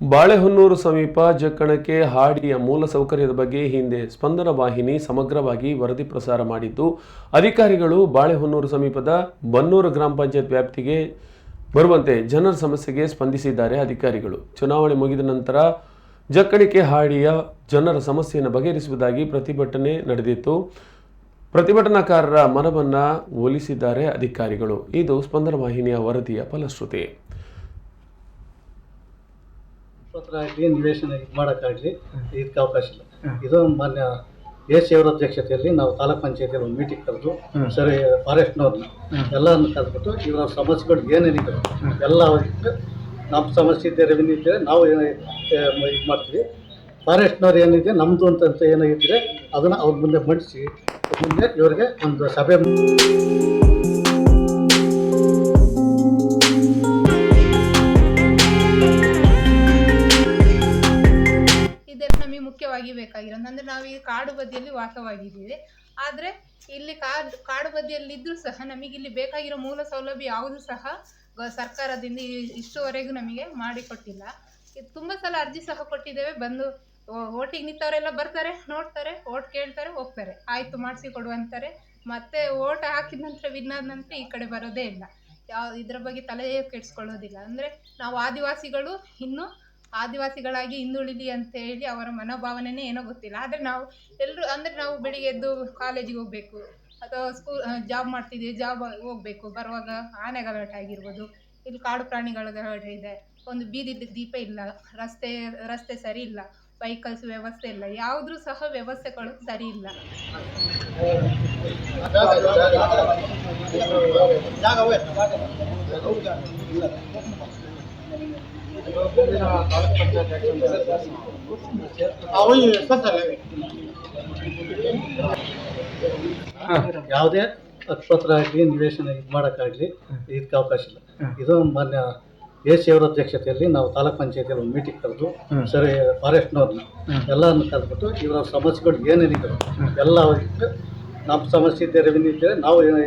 ಬಾಳೆಹೊನ್ನೂರು ಸಮೀಪ ಜಕ್ಕಣಕ್ಕೆ ಹಾಡಿಯ ಮೂಲಸೌಕರ್ಯದ ಬಗ್ಗೆ ಹಿಂದೆ ಸ್ಪಂದನ ವಾಹಿನಿ ಸಮಗ್ರವಾಗಿ ವರದಿ ಪ್ರಸಾರ ಮಾಡಿದ್ದು, ಅಧಿಕಾರಿಗಳು ಬಾಳೆಹೊನ್ನೂರು ಸಮೀಪದ ಬನ್ನೂರು ಗ್ರಾಮ ಪಂಚಾಯತ್ ವ್ಯಾಪ್ತಿಗೆ ಬರುವಂತೆ ಜನರ ಸಮಸ್ಯೆಗೆ ಸ್ಪಂದಿಸಿದ್ದಾರೆ ಅಧಿಕಾರಿಗಳು. ಚುನಾವಣೆ ಮುಗಿದ ನಂತರ ಜಕ್ಕಣಿಕೆ ಹಾಡಿಯ ಜನರ ಸಮಸ್ಯೆಯನ್ನು ಬಗೆಹರಿಸುವುದಾಗಿ ಪ್ರತಿಭಟನೆ ನಡೆದಿತ್ತು. ಪ್ರತಿಭಟನಾಕಾರರ ಮನವನ್ನು ಒಲಿಸಿದ್ದಾರೆ ಅಧಿಕಾರಿಗಳು. ಇದು ಸ್ಪಂದನ ವಾಹಿನಿಯ ವರದಿಯ ಫಲಶ್ರುತಿ. ಪತ್ರ ಆಗಲಿ ನಿವೇಶನ ಇದು ಮಾಡೋಕ್ಕಾಗಲಿ ಇದಕ್ಕೆ ಅವಕಾಶ ಇಲ್ಲ. ಇದು ಮಾನ್ಯ ಎ ಸಿ ಅವರ ಅಧ್ಯಕ್ಷತೆಯಲ್ಲಿ ನಾವು ತಾಲೂಕ್ ಪಂಚಾಯತಿಯಲ್ಲಿ ಒಂದು ಮೀಟಿಂಗ್ ಕರೆದು ಸರಿ ಫಾರೆಸ್ಟ್ನವ್ರನ್ನ ಎಲ್ಲರನ್ನು ಕರೆದ್ಬಿಟ್ಟು ಇವರ ಸಮಸ್ಯೆಗಳು ಏನೇನಿದೆ ಎಲ್ಲ ಅವ್ರಿಗೆ ನಮ್ಮ ಸಮಸ್ಯೆ ಇದೆ ರೆವಿನ್ಯೂ ಇದ್ದರೆ ನಾವು ಏನು ಇದು ಮಾಡ್ತೀವಿ. ಫಾರೆಸ್ಟ್ನವ್ರು ಏನಿದೆ ನಮ್ಮದು ಅಂತ ಏನಾಗಿದ್ದರೆ ಅದನ್ನು ಅವ್ರ ಮುಂದೆ ಮಂಡಿಸಿ ಮುಂದೆ ಇವರಿಗೆ ಒಂದು ಸಭೆ ಮುಖ್ಯವಾಗಿ ಬೇಕಾಗಿರೋದು. ಅಂದರೆ ನಾವು ಈ ಕಾಡು ಬದಿಯಲ್ಲಿ ವಾಸವಾಗಿದ್ದೀವಿ. ಆದರೆ ಇಲ್ಲಿ ಕಾಡು ಕಾಡು ಬದಿಯಲ್ಲಿದ್ದರೂ ಸಹ ನಮಗೆ ಇಲ್ಲಿ ಬೇಕಾಗಿರೋ ಮೂಲ ಸೌಲಭ್ಯ ಯಾವುದು ಸಹ ಸರ್ಕಾರದಿಂದ ಇಷ್ಟುವರೆಗೂ ನಮಗೆ ಮಾಡಿಕೊಟ್ಟಿಲ್ಲ. ತುಂಬ ಸಲ ಅರ್ಜಿ ಸಹ ಕೊಟ್ಟಿದ್ದೇವೆ. ಬಂದು ಓಟಿಗೆ ನಿಂತವರೆಲ್ಲ ಬರ್ತಾರೆ, ನೋಡ್ತಾರೆ ಓಟ್ ಕೇಳ್ತಾರೆ, ಹೋಗ್ತಾರೆ. ಆಯಿತು ಮಾಡಿಸಿ ಕೊಡು ಅಂತಾರೆ. ಮತ್ತೆ ಓಟ್ ಹಾಕಿದ ನಂತರ ವಿನ್ ಆದ ನಂತರ ಈ ಕಡೆ ಬರೋದೇ ಇಲ್ಲ. ಯಾವ, ಇದರ ಬಗ್ಗೆ ತಲೆಯೇ ಕೆಡಿಸ್ಕೊಳ್ಳೋದಿಲ್ಲ. ಅಂದರೆ ನಾವು ಆದಿವಾಸಿಗಳು, ಇನ್ನೂ ಆದಿವಾಸಿಗಳಾಗಿ ಹಿಂದುಳಿಲಿ ಅಂತ ಹೇಳಿ ಅವರ ಮನೋಭಾವನೆನೇ ಏನೋ ಗೊತ್ತಿಲ್ಲ ಆದರೆ ನಾವು ಎಲ್ಲರೂ ಅಂದರೆ ನಾವು ಬೆಳಿಗ್ಗೆ ಎದ್ದು ಕಾಲೇಜಿಗೆ ಹೋಗಬೇಕು ಅಥವಾ ಸ್ಕೂಲ್ ಜಾಬ್ ಮಾಡ್ತಿದ್ದೀವಿ ಜಾಬ್ ಹೋಗಬೇಕು ಬರುವಾಗ ಆನೆ ಆಗಿರ್ಬೋದು ಇಲ್ಲಿ ಕಾಡು ಪ್ರಾಣಿಗಳ ಗಲಾಟೆ ಇದೆ ಒಂದು ಬೀದಿ ದೀಪ ಇಲ್ಲ ರಸ್ತೆ ರಸ್ತೆ ಸರಿ ಇಲ್ಲ ವೆಹಿಕಲ್ಸ್ ವ್ಯವಸ್ಥೆ ಇಲ್ಲ ಯಾವುದ್ರೂ ಸಹ ವ್ಯವಸ್ಥೆಗಳು ಸರಿ ಇಲ್ಲ ಯಾವುದೇ ಅಕ್ಷಪತ್ರ ಆಗಲಿ ನಿವೇಶನ ಇದು ಮಾಡೋಕ್ಕಾಗಲಿ ಇದಕ್ಕೆ ಅವಕಾಶ ಇಲ್ಲ. ಇದು ಮಾನ್ಯ ಎ ಸಿ ಅವರ ಅಧ್ಯಕ್ಷತೆಯಲ್ಲಿ ನಾವು ತಾಲೂಕ್ ಪಂಚಾಯತಿಯಲ್ಲಿ ಒಂದು ಮೀಟಿಂಗ್ ಕರೆದು ಸರಿ ಫಾರೆಸ್ಟ್ನವ್ರನ್ನ ಎಲ್ಲರನ್ನು ಕರೆದ್ಬಿಟ್ಟು ಇವರ ಸಮಸ್ಯೆಗಳು ಏನೇನಿದ್ದಾವೆ ಎಲ್ಲ ನಮ್ಮ ಸಮಸ್ಯೆ ಇದೆ ರೆವಿನ್ಯೂ ಇದ್ದರೆ ನಾವು ಏನು